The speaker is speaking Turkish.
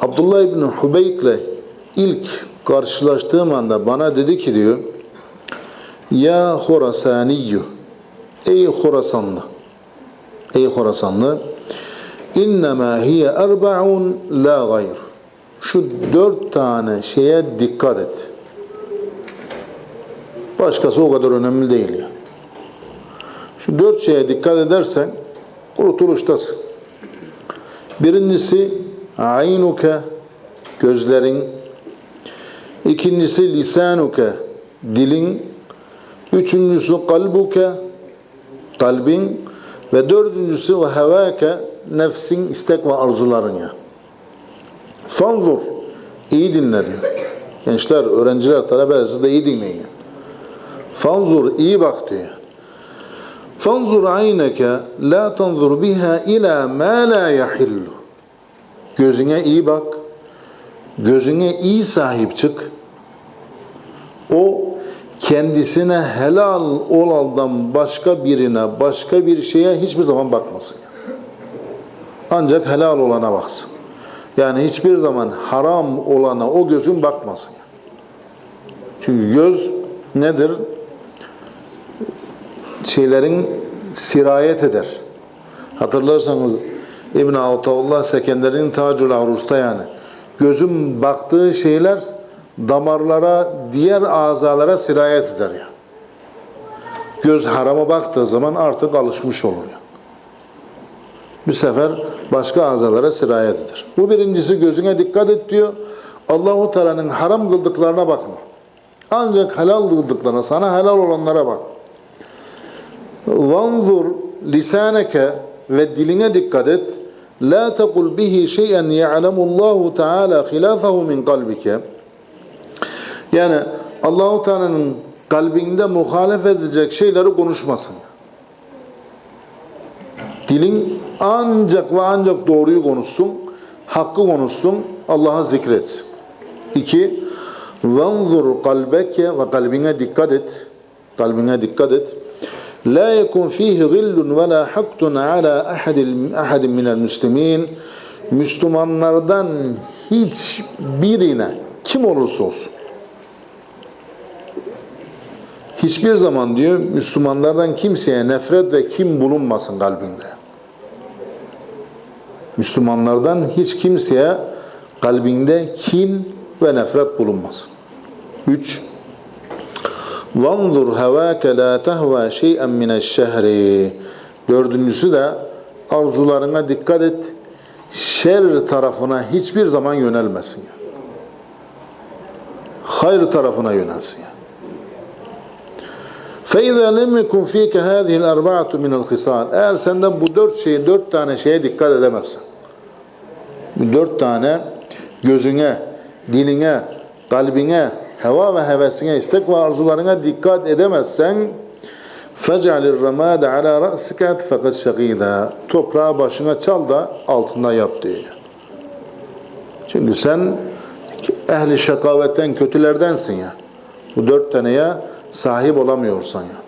Abdullah İbni Hubeyk'le ilk karşılaştığım anda bana dedi ki diyor Ya Horasaniyyü Ey Horasanlı Ey Horasanlı İnnemâ hiye erba'un la gayr Şu dört tane şeye dikkat et. Başkası o kadar önemli değil ya. Şu dört şeye dikkat edersen kurtuluştasın. Birincisi aynuke gözlerin. İkincisi lisanuke dilin. Üçüncüsü kalbuke kalbin. Ve dördüncüsü ve hevake nefsin istek ve arzuların ya. Fanzur iyi dinle diyor. Gençler, öğrenciler, talebeleriniz de iyi dinleyin. Fanzur iyi bak diyor. Fanzur ayneke la tanzur biha ila ma la yahillu. Gözüne iyi bak. Gözüne iyi sahip çık. O kendisine helal olaldan başka birine, başka bir şeye hiçbir zaman bakmasın. Ancak helal olana baksın. Yani hiçbir zaman haram olana o gözün bakmasın. Çünkü göz nedir? Şeylerin sirayet eder. Hatırlarsanız İbn Avtaullah Sekender'in Tacül Arus'ta yani gözün baktığı şeyler damarlara, diğer azalara sirayet eder ya. Göz harama baktığı zaman artık alışmış olur ya. Bir sefer başka azalara sirayet eder. Bu birincisi gözüne dikkat et diyor. Allahu Teala'nın haram kıldıklarına bakma. Ancak helal kıldıklarına, sana helal olanlara bak. Vanzur lisaneke ve diline dikkat et. La tekul bihi şeyen ya'lemullahu Teala hilafahu min kalbike. Yani Allahu Teala'nın kalbinde muhalef edecek şeyleri konuşmasın. Dilin ancak ve ancak doğruyu konuşsun, hakkı konuşsun, Allah'a zikretsin. İki, vanzur kalbeke ve kalbine dikkat et. Kalbine dikkat et. Yekun fihi gillun ve la haktun ala ahadil, ahadin minel müslimin. Müslümanlardan hiç birine kim olursa olsun hiçbir zaman diyor Müslümanlardan kimseye nefret ve kim bulunmasın kalbinde. Müslümanlardan hiç kimseye kalbinde kin ve nefret bulunmasın. 3. Vanzur hevâke lâ tehvâ şey'en mineşşehri. Dördüncüsü de arzularına dikkat et. Şer tarafına hiçbir zaman yönelmesin. Hayır tarafına yönelsin. فَاِذَا لَمْ يَكُنْ ف۪يكَ هَذِهِ الْاَرْبَعَةُ مِنَ الْخِصَالِ Eğer senden bu dört şeyi, dört tane şeye dikkat edemezsen, bu dört tane gözüne, diline, kalbine, heva ve hevesine, istek ve arzularına dikkat edemezsen فَجَعْلِ الرَّمَادَ عَلَى رَأْسِكَ فَقَدْ شَقِيدًا Toprağı başına çal da altında yap diyor. Çünkü sen ehli şakavetten, kötülerdensin ya. Bu dört taneye sahip olamıyorsan ya.